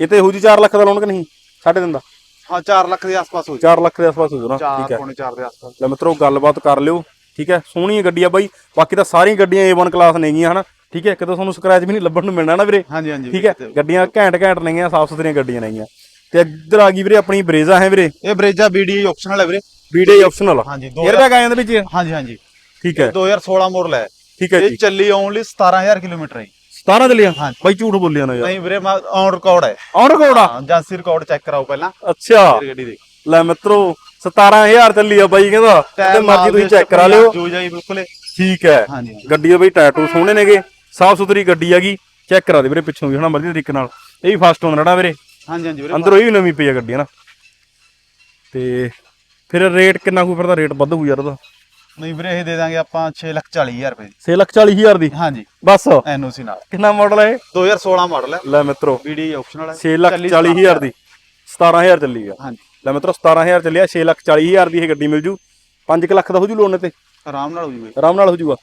ਇਹ ਤੇ ਹੋ ਜੀ 4 ਲੱਖ ਦਾ ਲੋਨ ਕਿ ਨਹੀਂ? ਸਾਢੇ ਤਿੰਨ ਦਾ? ਹਾਂ 4 ਲੱਖ ਦੇ ਆਸ-ਪਾਸ ਹੋ ਜੂ 4 4 ਲੱਖ ਦੇ ਆਸ-ਪਾਸ ਹੋ ਜਾਣਾ ਠੀਕ ਹੈ। ਪੌਣੇ 4 ਦੇ ਆਸ-ਪਾਸ। ਲੈ ਮਿੱਤਰੋ ਗੱਲਬਾਤ ਕਰ ਲਿਓ ਠੀਕ ਹੈ। ਸੋਹਣੀ ਗੱਡੀ ਆ ਬਾਈ। ਬਾਕੀ ਤਾਂ ਸਾਰੀਆਂ ਗੱਡੀਆਂ A1 ਕਲਾਸ ਨੇਗੀਆਂ ਹਨਾ? ਠੀਕ ਹੈ ਕਿਤੇ ਤੁਹਾਨੂੰ ਸਕ੍ਰੈਚ ਵੀ ਨਹੀਂ ਲੱਭਣ ਨੂੰ ਮਿਲਣਾ ਨਾ ਵੀਰੇ। ਹਾਂਜੀ ਹਾਂਜੀ ਠੀਕ ਹੈ ਗੱਡੀਆਂ ਘੈਂਟ ਘੈਂਟ ਨੇਗੀਆਂ ਸਾਫ਼ ਸੁਥਰੀਆਂ ਗੱਡੀਆਂ ਨੇਗੀਆਂ ਤੇ ਇੱਧਰ ਆ ਗਈ ਵੀਰੇ ਆਪਣੀ ਬਰੇਜ਼ਾ ਹੈ ਵੀਰੇ? ਇਹ ਬ੍ਰੇਜਾ BDI ਆਪਸ਼ਨਲ ਹੈ ਵੀਰੇ। ਵੀਡੇ ਆਪਸ਼ਨਲ ਹਾਂਜੀ 에ਅਰ ਬੈਗ ਆ ਜਾਂਦੇ ਵਿੱਚ? ਹਾਂਜੀ ਹਾਂਜੀ। ਠੀਕ ਹੈ। 2016 ਮਾਡਲ ਹੈ। ਠੀਕ ਹੈ ਇਹ ਜੀ। ਚੱਲੀ ਓਨਲੀ 17000 ਕਿਲੋਮੀਟਰ ਹੈ 17 ਚੱਲਿਆ ਹਾਂਜੀ। ਬਾਈ ਝੂਠ ਬੋਲਿਆ ਨਾ ਯਾਰ। ਨਹੀਂ ਵੀਰੇ ਮੈਂ ਔਨ ਰਿਕਾਰਡ ਹੈ। ਔਨ ਰਿਕਾਰਡ ਆ? ਹਾਂ ਜਾਂਸੀ ਰਿਕਾਰਡ ਚੈੱਕ ਕਰਾਓ ਪਹਿਲਾਂ। ਅੱਛਾ। ਫਿਰ ਗੱਡੀ ਦੇਖ। ਲੈ ਮਿੱਤਰੋ 17000 ਚੱਲੀ ਆ ਬਾਈ ਕਹਿੰਦਾ। ਤੇ ਮਰਜ਼ੀ ਤੁਸੀਂ ਚੈੱਕ ਕਰਾ ਲਿਓ। ਜੋ ਜਾਈ ਬਿਲਕੁਲ। ਠੀਕ ਹੈ। ਹਾਂਜੀ ਹਾਂਜੀ। ਗੱਡੀ ਦੇ ਬਈ ਸੋਹਣੇ ਨੇਗੇ। ਸਾਫ਼ ਸੁਥਰੀ ਗੱਡੀ ਹੈਗੀ। ਚੈੱਕ ਕਰਾ ਦੇ ਵੀਰੇ ਪਿੱਛੋਂ ਵੀ ਹਨਾ ਮਰਜ਼ੀ ਤਰੀਕੇ ਨਾਲ। ਇਹ ਵੀ ਫਸਟ ਓਨਰ ਨਾ ਵੀਰੇ। ਹਾਂਜੀ ਹਾਂਜੀ ਵੀਰੇ ਅੰਦਰੋਂ ਇਹ ਵੀ ਨਵੀਂ ਪਈ ਆ ਗੱਡੀ ਹਨਾ। ਤੇ ਫਿਰ ਰੇਟ ਕਿੰਨਾ ਕੋਈ ਫਿਰਦਾ ਰੇਟ ਵੱਧ ਹੋਊ ਯਾਰ ਉਹਦਾ? ਨਹੀਂ ਵੀਰੇ ਇਹ ਦੇ ਦਾਂਗੇ ਆਪਾਂ 640000 ਰੁਪਏ ਦੀ। 6 ਲੱਖ 40 ਹਜ਼ਾਰ ਦੀ? ਹਾਂਜੀ। ਬਸ। ਐਨਓਸੀ ਨਾਲ। ਕਿੰਨਾ ਮਾਡਲ ਹੈ 2016 ਮਾਡਲ ਹੈ ਲੈ ਮਿੱਤਰੋ BDI ਆਪਸ਼ਨਲ ਹੈ 6 ਲੱਖ ਚੱਲੀ 40 ਹਜ਼ਾਰ ਦੀ। 17000 ਚੱਲੀ ਆ। ਹਾਂਜੀ। ਲੈ ਮਿੱਤਰੋ 17000 ਚੱਲਿਆ 6 ਲੱਖ 40 ਹਜ਼ਾਰ ਦੀ ਇਹ ਗੱਡੀ ਮਿਲ ਜੂ। 5 ਲੱਖ ਦਾ ਹੋ ਜੂ ਲੋਨ ਤੇ ਆਰਾਮ ਨਾਲ ਹੋ ਜੂਗੇ ਆਰਾਮ ਨਾਲ ਹੋ ਜੂਗਾ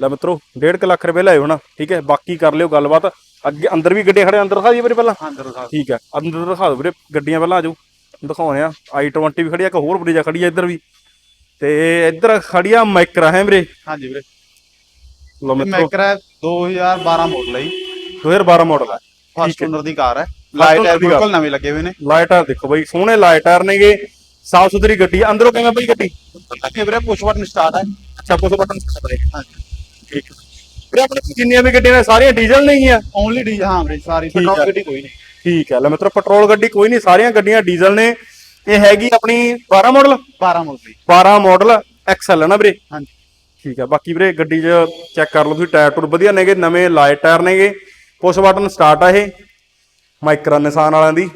ਲੈ ਮਿੱਤਰੋ 1.5 ਲੱਖ ਰੁਪਏ ਲਾਇਓ ਹਨਾ ਠੀਕ ਹੈ? ਬਾਕੀ ਕਰ ਲਿਓ ਗੱਲਬਾਤ। ਅੱਗੇ ਅੰਦਰ ਵੀ ਗੱਡੇ ਖੜੇ ਅੰਦਰ ਦਿਖਾ ਦਈਏ ਵੀਰੇ ਪਹਿਲਾਂ। ਅੰਦਰ ਦਿਖਾ ਠੀਕ ਹੈ ਅੰਦਰ ਦਿਖਾ ਦਿਓ ਵੀਰੇ ਗੱਡੀਆਂ ਪਹਿਲਾਂ ਆਜੋ ਦਿਖਾਉਣੇ ਆ i20 ਵੀ ਖੜੀ ਆ ਇੱਕ ਹੋਰ ਬਰੀਜਾ ਖੜੀ ਆ ਇੱਧਰ ਵੀ। ਤੇ ਇੱਧਰ ਖੜੀ ਆ ਮਾਈਕਰਾ ਹੈ ਵੀਰੇ? ਹਾਂਜੀ ਵੀਰੇ। ਲੋ ਇਹ ਮਿੱਤਰੋ ਮੈਕਰਾ 2012 ਮਾਡਲ ਹੈ ਜੀ। 2012 ਮਾਡਲ ਆ ਫਸਟ ਓਨਰ ਦੀ ਕਾਰ ਹੈ। Light tyre. ਬਿਲਕੁਲ ਨਵੇਂ ਲੱਗੇ ਹੋਏ ਨੇ। ਲਾਈਟਾਂ ਦੇਖੋ ਬਈ ਸੋਹਣੇ ਲਾਈਟਾਂ ਨੇਗੇ ਸਾਫ਼ ਸੁਥਰੀ ਗੱਡੀ ਆ। ਅੰਦਰੋਂ ਕਿਵੇਂ ਬਈ ਗੱਡੀ? ਇਹ ਵੀਰੇ ਪੁਸ਼ ਬਟਨ ਸਟਾਰਟ ਹੈ। ਅੱਛਾ ਪੁਸ਼ ਬਟਨ ਹਾਂਜੀ। ਠੀਕ ਵੀਰੇ ਆਪਣੇ ਜਿੰਨੀਆਂ ਵੀ ਗੱਡੀਆਂ ਨੇ ਸਾਰੀਆਂ ਡੀਜ਼ਲ ਨਹੀਂ ਆ ਓਨਲੀ ਡੀ ਹਾਂ ਵੀਰੇ ਸਾਰੀ ਠੀਕ ਪੈਟਰੋਲ ਹੈ। ਗੱਡੀ ਕੋਈ ਨਹੀਂ। ਠੀਕ ਹੈ। ਲੈ ਮਿੱਤਰੋ ਪੈਟਰੋਲ ਗੱਡੀ ਕੋਈ ਨਹੀਂ ਸਾਰੀਆਂ ਗੱਡੀਆਂ ਡੀਜ਼ਲ ਨੇ। ਇਹ ਹੈਗੀ ਆਪਣੀ 12 ਮਾਡਲ 12 ਮਾਡਲ ਦੀ 12 ਮਾਡਲ ਐਕਸਲ ਹੈ ਨਾ ਵੀਰੇ? ਹਾਂਜੀ। ਠੀਕ ਹੈ ਬਾਕੀ ਵੀਰੇ ਗੱਡੀ 'ਚ ਚੈੱਕ ਕਰ ਲਓ ਤੁਸੀਂ ਟਾਇਰ ਟੂਰ ਵਧੀਆ ਨੇਗੇ ਨਵੇਂ ਲਾਈਟ ਟਾਇਰ ਨੇਗੇ। ਪੁਸ਼ ਬਟਨ ਸਟਾਰਟ ਆ ਇਹ ਮਾਈਕਰਾ ਨਿਸ਼ਾਨ ਵਾਲਿਆਂ ਦੀ।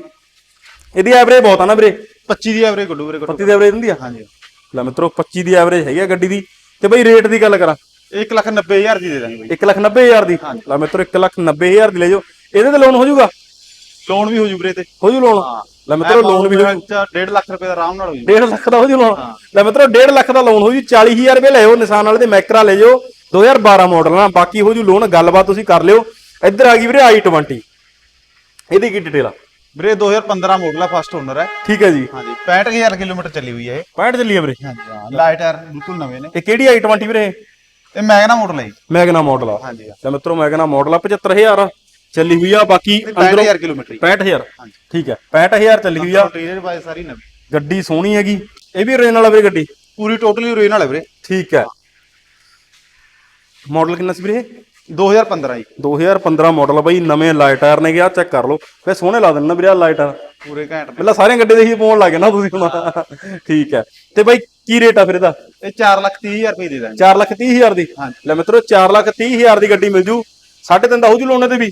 ਇਹਦੀ ਐਵਰੇਜ ਬਹੁਤ ਆ ਨਾ ਵੀਰੇ? 25 ਦੀ ਐਵਰੇਜ ਗੱਡੂ ਵੀਰੇ ਗੱਡੂ 25 ਦੀ ਐਵਰੇਜ ਹੁੰਦੀ ਆ? ਹਾਂਜੀ। ਲੈ ਮਿੱਤਰੋ 25 ਦੀ ਐਵਰੇਜ ਹੈਗੀ ਆ ਗੱਡੀ ਦੀ। ਤੇ ਬਈ ਰੇਟ ਦੀ ਗੱਲ ਕਰਾਂ। 1 ਲੱਖ 90 ਹਜ਼ਾਰ ਦੀ ਦੇ ਦਾਂਗੇ ਬਾਈ। 190000 ਦੀ? ਲੈ ਮਿੱਤਰੋ 190000 ਦੀ ਲੈ ਜਾਓ। ਇਹਦੇ ਤੇ ਲੋਨ ਹੋ ਜਾਊਗਾ? ਲੋਨ ਵੀ ਹੋ ਜੂ ਵੀਰੇ ਤੇ ਹੋ ਜੂ ਲੋਨ ਲੈ ਮਿੱਤਰੋ ਲੋਨ ਵੀ ਹੋ ਜੂ 1.5 ਲੱਖ ਰੁਪਏ ਦਾ ਆਰਾਮ ਨਾਲ ਹੋ ਜੂ 1.5 ਲੱਖ ਦਾ ਹੋ ਜੂ ਲੋਨ ਲੈ ਮਿੱਤਰੋ 1.5 ਲੱਖ ਦਾ ਲੋਨ ਹੋ ਜੂ 40000 ਰੁਪਏ ਲਿਓ ਨਿਸ਼ਾਨ ਵਾਲੇ ਦੇ ਮੈਕਰਾ ਲੈ ਜਾਓ। 2012 ਮਾਡਲ ਨਾਲ ਬਾਕੀ ਹੋ ਜੂ ਲੋਨ ਗੱਲਬਾਤ ਤੁਸੀਂ ਕਰ ਲਿਓ। ਇੱਧਰ ਆ ਗਈ ਵੀਰੇ i20 ਇਹਦੀ ਕੀ ਡਿਟੇਲ ਆ? ਵੀਰੇ 2015 ਮਾਡਲ ਹੈ ਫਸਟ ਓਨਰ ਹੈ ਠੀਕ ਹੈ ਜੀ। ਹਾਂਜੀ 65000 ਕਿਲੋਮੀਟਰ ਚੱਲੀ ਹੋਈ ਹੈ ਇਹ। 65 ਚੱਲੀ ਆ ਵੀਰੇ? ਹਾਂਜੀ ਹਾਂ ਲਾਈਟ ਟਾਇਰ ਬਿਲਕੁਲ ਨਵੇਂ ਨੇ। ਇਹ ਕਿਹੜੀ i20 ਵੀਰੇ ਇਹ? ਮੈਗਨਾ ਮਾਡਲ ਹੈ ਮੈਗਨਾ ਮਾਡਲ ਆ। ਹਾਂਜੀ ਹਾਂ। ਲੈ ਮਿੱਤਰੋ ਮੈਗਨਾ ਮਾਡਲ ਆ 75000 ਚੱਲੀ ਹੋਈ ਆ ਬਾਕੀ ਅੰਦਰੋਂ 65000 ਕਿਲੋਮੀਟਰ 65000 ਹਾਂਜੀ। ਠੀਕ ਹੈ 65000 ਚੱਲੀ ਹੋਈ ਆ। ਇੰਟੀਰੀਅਰ ਬਾਈ ਸਾਰੀ ਨਵੀਂ। ਗੱਡੀ ਸੋਹਣੀ ਹੈਗੀ। ਇਹ ਵੀ ਓਰੀਜਨਲ ਆ ਵੀਰੇ ਗੱਡੀ? ਪੂਰੀ ਟੋਟਲੀ ਓਰੀਜਨਲ ਹੈ ਵੀਰੇ। ਠੀਕ ਹੈ। ਮਾਡਲ ਕਿੰਨਾ ਸੀ ਵੀਰੇ ਇਹ? 2015 ਜੀ। 2015 ਮਾਡਲ ਬਈ ਨਵੇਂ ਲਾਈਟ ਟਾਇਰ ਨੇ ਗਿਆ ਚੈੱਕ ਕਰ ਲਓ। ਫੇ ਸੋਹਣੇ ਲਾ ਦੇਣ ਵੀਰੇ ਲਾਈਟ ਟਾਇਰ ਪੂਰੇ ਘੈਂਟ ਪਹਿਲਾਂ ਸਾਰੀਆਂ ਗੱਡੀ ਦੇ ਹੀ ਪਾਉਣ ਲੱਗੇ ਨਾ ਤੁਸੀਂ ਹੁਣ। ਠੀਕ ਹੈ। ਤੇ ਬਾਈ ਕੀ ਰੇਟ ਆ ਫਿਰ ਇਹਦਾ? ਇਹ 4 ਲੱਖ 30 ਹਜ਼ਾਰ ਰੁਪਏ ਦੇ ਦਾਂਗੇ 4 ਲੱਖ 30 ਹਜ਼ਾਰ ਦੀ। ਲੈ ਮਿੱਤਰੋ 4 ਲੱਖ 30 ਹਜ਼ਾਰ ਦੀ ਗੱਡੀ ਮਿਲ ਜੂ। ਸਾਢੇ ਤਿੰਨ ਦਾ ਹੋ ਜੂ ਲੋਨ ਇਹਦੇ ਵੀ।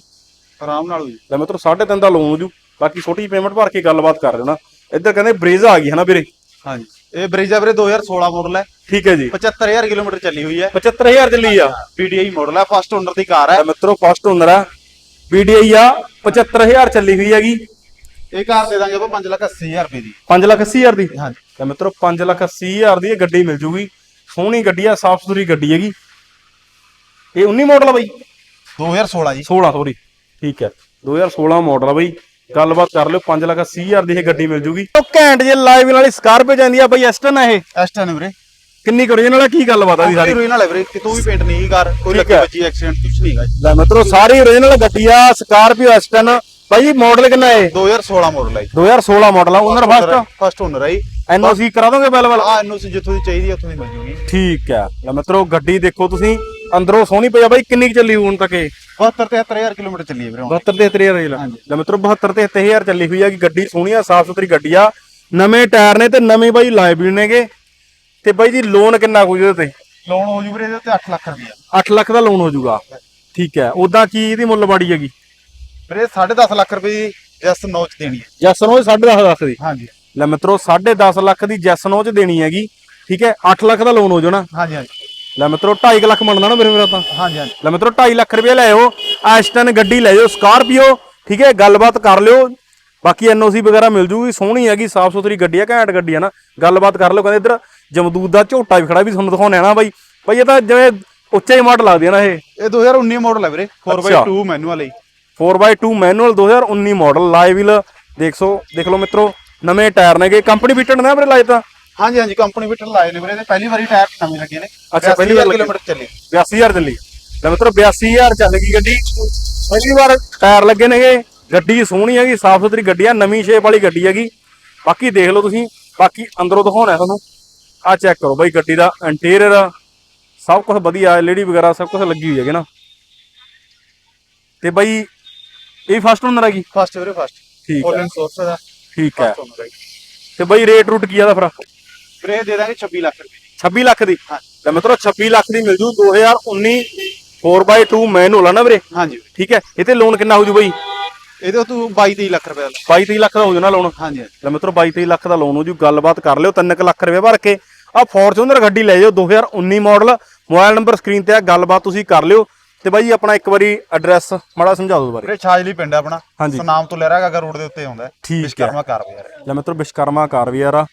ਆਰਾਮ ਨਾਲ ਹੋ ਜੂ ਲੈ ਮਿੱਤਰੋ ਸਾਢੇ ਤਿੰਨ ਦਾ ਲੋਨ ਹੋ ਜੂ ਬਾਕੀ ਛੋਟੀ ਪੇਮੈਂਟ ਭਰ ਕੇ ਗੱਲਬਾਤ ਕਰ ਲੈਣਾ। ਇੱਧਰ ਕਹਿੰਦੇ ਬਰੇਜ਼ਾ ਆ ਗਈ ਹੈ ਨਾ ਵੀਰੇ? ਹਾਂਜੀ। ਇਹ ਬ੍ਰਿਜਾ ਵੀਰੇ 2016 ਮਾਡਲ ਹੈ। ਠੀਕ ਹੈ ਜੀ। 75000 ਕਿਲੋਮੀਟਰ ਚੱਲੀ ਹੋਈ ਹੈ। 75000 ਚੱਲੀ ਆ। PDI ਮਾਡਲ ਹੈ ਫਸਟ ਓਨਰ ਦੀ ਕਾਰ ਹੈ। ਲੈ ਮਿੱਤਰੋ ਫਸਟ ਓਨਰ ਆ। BDI ਆ 75000 ਚੱਲੀ ਹੋਈ ਹੈਗੀ। ਇਹ ਕਾਰ ਦੇ ਦਾਂਗੇ ਆਪਾਂ 5 ਲੱਖ 80000 ਰੁਪਏ ਦੀ। 5 ਲੱਖ 80 ਹਜ਼ਾਰ ਦੀ? ਹਾਂਜੀ। ਤੇ ਮਿੱਤਰੋ 5 ਲੱਖ 80 ਹਜ਼ਾਰ ਦੀ ਇਹ ਗੱਡੀ ਮਿਲ ਜੂਗੀ। ਸੋਹਣੀ ਗੱਡੀ ਆ ਸਾਫ਼ ਸੁਥਰੀ ਗੱਡੀ ਹੈਗੀ। ਇਹ 19 ਮਾਡਲ ਆ ਬਾਈ? 2016 ਜੀ। 16 ਸੌਰੀ ਠੀਕ ਹੈ। 2016 ਮਾਡਲ ਆ ਬਾਈ। ਗੱਲਬਾਤ ਕਰ ਲਿਓ 5 ਲੱਖ 80 ਹਜ਼ਾਰ ਦੀ ਇਹ ਗੱਡੀ ਮਿਲ ਜੂਗੀ। ਉਹ ਘੈਂਟ ਜੇ ਲਾਈਵ ਵਾਲੀ ਸਕਾਰਪੀਓ ਜਾਂਦੀ ਆ ਬਾਈ ਐਸਟਨ ਆ ਇਹ। ਐਸਟਨ ਵੀਰੇ। ਕਿੰਨੀ ਕੁ original ਆ ਕੀ ਗੱਲਬਾਤ ਆ ਦੀ ਸਾਰੀ? ਓਰੀਜਨਲ ਹੈ ਵੀਰੇ ਕਿਤੋਂ ਵੀ ਪੇਂਟ ਨਹੀਂ ਕਾਰ ਕੋਈ ਲੱਗੀ। ਬੱਜੀ ਐਕਸੀਡੈਂਟ ਕੁਝ ਨਹੀਂ ਹੈਗਾ। ਲੈ ਮਿੱਤਰੋ ਸਾਰੀ origignal ਗੱਡੀ ਆ ਸਕਾਰਪੀਓ ਐਸਟਨ ਬਾਈ ਮਾਡਲ ਕਿੰਨਾ ਹੈ 2016 ਮਾਡਲ ਹੈ 2016 ਮਾਡਲ ਆ ਓਨਰ ਫਸਟ ਫਸਟ ਓਨਰ ਹੈ ਐਨਓਸੀ ਕਰਾ ਦੋਗੇ ਅਵੇਲੇਬਲ ਆ ਇਹਨੂੰ ਸੀ ਜਿੱਥੋਂ ਦੀ ਚਾਹੀਦੀ ਉੱਥੋਂ ਦੀ ਮਿਲ ਜੂਗੀ। ਠੀਕ ਹੈ। ਲੈ ਮਿੱਤਰੋ ਗੱਡੀ ਦੇਖੋ ਤੁਸੀਂ। ਅੰਦਰੋਂ ਸੋਹਣੀ ਪਈ ਆ ਬਾਈ ਕਿੰਨੀ ਕੁ ਚੱਲੀ ਹੁਣ ਤੱਕ ਇਹ? 72 73000 ਕਿਲੋਮੀਟਰ ਚੱਲੀ ਹੈ ਵੀਰੇ ਹੁਣ। 72 ਤੇ 73000 ਲੈ ਲੈ ਮਿੱਤਰੋ 72 ਤੇ 73000 ਚੱਲੀ ਹੋਈ ਆ ਕਿ ਗੱਡੀ ਸੋਹਣੀ ਆ ਸਾਫ਼ ਸੁਥਰੀ ਗੱਡੀ ਆ। ਨਵੇਂ ਟਾਇਰ ਨੇ ਤੇ ਨਵੇਂ ਬਾਈ ਲਾਇਬਿਲ ਨੇਗੇ। ਤੇ ਬਾਈ ਜੀ ਲੋਨ ਕਿੰਨਾ ਕੁ ਇਹਦੇ ਤੇ? ਲੋਨ ਹੋ ਜੂ ਵੀਰੇ ਇਹਦੇ ਤੇ 8 ਲੱਖ ਰੁਪਏ 8 ਲੱਖ ਦਾ ਲੋਨ ਹੋ ਜਾਊਗਾ ਠੀਕ ਹੈ। ਉਦਾਂ ਕੀ ਇਹਦੀ ਮੁੱਲ ਬਾੜੀ ਹੈਗੀ? ਵੀਰੇ 10.5 ਲੱਖ ਰੁਪਏ ਦੀ ਜਸ ਨੋਚ ਦੇਣੀ ਹੈ। ਜੈਸਨ ਉਹ 10.5 ਲੱਖ ਦੀ? ਹਾਂਜੀ। ਲੈ ਮਿੱਤਰੋ 10.5 ਲੱਖ ਦੀ ਜੈਸਨ ਚ ਦੇਣੀ ਹੈਗੀ। ਠੀਕ ਹੈ। 8 ਲੱਖ ਦਾ ਲੋਨ ਹੋ ਜਾਣਾ ਹਾਂਜੀ ਹਾਂਜੀ। ਲੈ ਮਿੱਤਰੋ 2.5 ਲੱਖ ਬਣਦਾ ਨਾ ਮੇਰੇ ਮੇਰਾ ਤਾਂ। ਹਾਂਜੀ ਹਾਂਜੀ। ਲੈ ਮਿੱਤਰੋ 2.5 ਲੱਖ ਰੁਪਏ ਲੈ ਆਓ। ਐਸਟਨ ਗੱਡੀ ਲੈ ਜਾਓ ਸਕਾਰਪੀਓ ਠੀਕ ਹੈ? ਗੱਲਬਾਤ ਕਰ ਲਿਓ। ਬਾਕੀ ਐਨਓਸੀ ਵਗੈਰਾ ਮਿਲ ਜੂਗੀ ਸੋਹਣੀ ਹੈਗੀ ਸਾਫ਼ ਸੁਥਰੀ ਗੱਡੀ ਆ ਘੈਂਟ ਗੱਡੀ ਆ ਨਾ। ਗੱਲਬਾਤ ਕਰ ਲਿਓ ਕਹਿੰਦੇ ਇੱਧਰ ਜਮਦੂਦ ਦਾ ਝੋਟਾ ਵੀ ਖੜਾ ਵੀ ਤੁਹਾਨੂੰ ਦਿਖਾਉਣੇ ਆ ਨਾ ਬਾਈ। ਬਾਈ ਇਹ ਤਾਂ ਜਿਵੇਂ ਉੱਚਾ ਹੀ ਮਾਡਲ ਲੱਗਦੀ ਆ ਨਾ ਇਹ। ਇਹ 2019 ਮਾਡਲ ਹੈ ਵੀਰੇ 4x2 ਮੈਨੂਅਲ ਹੈ 4x2 manual 2019 model live wheel ਦੇਖ ਸੋ ਦੇਖ ਲਓ ਮਿੱਤਰੋ ਨਵੇਂ ਟਾਇਰ ਨੇਗੇ। ਕੰਪਨੀ ਫਿੱਟਡ ਨੇ ਵੀਰੇ ਲਾਏ ਤਾਂ? ਹਾਂਜੀ ਹਾਂਜੀ ਕੰਪਨੀ ਬਿਟਰ ਲਾਏ ਨੇ ਵੀਰੇ ਤੇ ਪਹਿਲੀ ਵਾਰੀ ਟਾਇਰ ਨਵੇਂ ਲੱਗੇ ਨੇ। ਅੱਛਾ, ਪਹਿਲੀ ਵਾਰ। ਕਿਲੋਮੀਟਰ ਚੱਲੇ। 82000 ਚੱਲੀ। ਲੈ ਮਿੱਤਰੋ 82000 ਚੱਲ ਗਈ ਗੱਡੀ। ਪਹਿਲੀ ਵਾਰ ਟਾਇਰ ਲੱਗੇ ਨੇਗੇ। ਗੱਡੀ ਸੋਹਣੀ ਹੈਗੀ ਸਾਫ਼ ਸੁਥਰੀ ਗੱਡੀ ਆ ਨਵੀਂ ਸ਼ੇਪ ਵਾਲੀ ਗੱਡੀ ਹੈਗੀ। ਬਾਕੀ ਦੇਖ ਲਓ ਤੁਸੀਂ ਬਾਕੀ ਅੰਦਰੋਂ ਦਿਖਾਉਣਾ ਤੁਹਾਨੂੰ। ਆ ਚੈੱਕ ਕਰੋ ਬਾਈ ਗੱਡੀ ਦਾ ਇੰਟੀਰੀਅਰ ਸਭ ਕੁਝ ਵਧੀਆ ਐਲਈਡੀ ਵਗੈਰਾ ਸਭ ਕੁਝ ਲੱਗੀ ਹੋਈ ਹੈਗੀ ਨਾ। ਤੇ ਬਾਈ ਇਹ ਫਸਟ ਓਨਰ ਹੈਗੀ? ਫਸਟ ਵੀਰੇ ਫਸਟ ਠੀਕ ਹੈ। ਫੋਲਨ ਸੋਰਸ ਦਾ ਠੀਕ ਹੈ। ਤੇ ਬਾਈ ਰੇਟ ਰੂਟ ਕੀ ਆਦਾ ਫਿਰ? ਇਹ ਦੇ ਦਾਂਗੇ 26 ਲੱਖ ਰੁਪਏ 26 ਲੱਖ ਦੀ। ਤੇ ਮਿੱਤਰੋ 26 ਲੱਖ ਦੀ ਮਿਲ ਜੂ 2019 4x2 ਮੈਨੂਅਲ ਆ ਨਾ ਵੀਰੇ? ਹਾਂਜੀ। ਠੀਕ ਹੈ? ਇਹ ਤੇ ਲੋਨ ਕਿੰਨਾ ਹੋ ਜੂ ਬਾਈ? ਇਹਦੇ ਤੋਂ 22 23 ਲੱਖ ਰੁਪਏ ਦਾ 22 23 ਲੱਖ ਦਾ ਹੋ ਜਾਣਾ ਲੋਨ ਹਾਂਜੀ। ਲੈ ਮਿੱਤਰੋ 22 23 ਲੱਖ ਦਾ ਲੋਨ ਹੋ ਜੂ। ਗੱਲਬਾਤ ਕਰ ਲਿਓ 3 ਲੱਖ ਰੁਪਏ ਭਰ ਕੇ। ਆ ਫੋਰਚੂਨਰ ਗੱਡੀ ਲੈ ਜਾਓ 2019 ਮਾਡਲ ਮੋਬਾਈਲ ਨੰਬਰ ਸਕਰੀਨ ਤੇ ਆ ਗੱਲਬਾਤ ਤੁਸੀਂ ਕਰ ਲਿਓ। ਤੇ ਬਾਈ ਆਪਣਾ ਇੱਕ ਵਾਰੀ ਐਡਰੈਸ ਮਾੜਾ ਸਮਝਾ ਦਿਓ ਬਾਰੇ। ਵੀਰੇ ਛਾਜਲੀ ਪਿੰਡ ਆਪਣਾ। ਸਨਾਮ ਤੋਂ ਲਹਿਰਾ ਗਾਗਾ ਰੋਡ ਦੇ ਉੱਤੇ ਆਉਂਦਾ। ਵਿਸ਼ਕਰਮਾ ਕਾਰ ਬਾਜ਼ਾਰ ਲੈ ਮਿੱਤਰੋ ਵਿਸ਼ਕਰਮਾ ਕਾਰਵੀਆਰ ਆ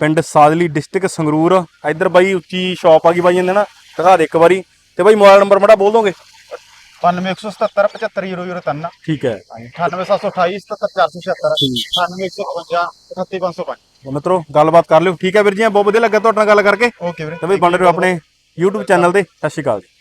ਪਿੰਡ ਸਾਦਲੀ ਡਿਸਟ੍ਰਿਕਟ ਸੰਗਰੂਰ। ਇੱਧਰ ਬਾਈ ਉੱਚੀ ਸ਼ਾਪ ਆ ਗਈ ਬਾਈ ਇਹਦੇ ਨਾ ਦਿਖਾ ਦੇ ਇੱਕ ਵਾਰੀ। ਤੇ ਬਾਈ ਮੋਬਾਈਲ ਨੰਬਰ ਮਾੜਾ ਬੋਲ ਦੋਗੇ? 95177 75003 ਠੀਕ ਹੈ। 98728 77476 98155 38505 ਤਾਂ ਮਿੱਤਰੋ ਗੱਲਬਾਤ ਕਰ ਲਿਓ। ਠੀਕ ਹੈ ਵੀਰ ਜੀ ਬਹੁਤ ਵਧੀਆ ਲੱਗਾ ਤੁਹਾਡੇ ਨਾਲ ਗੱਲ ਕਰਕੇ। ਓਕੇ ਵੀਰੇ ਤੇ ਬਈ ਬਣ ਰਹੇ ਹੋ ਆਪਣੇ YouTube ਚੈਨਲ ਤੇ। ਸਤਿ ਸ਼੍ਰੀ ਅਕਾਲ ਜੀ।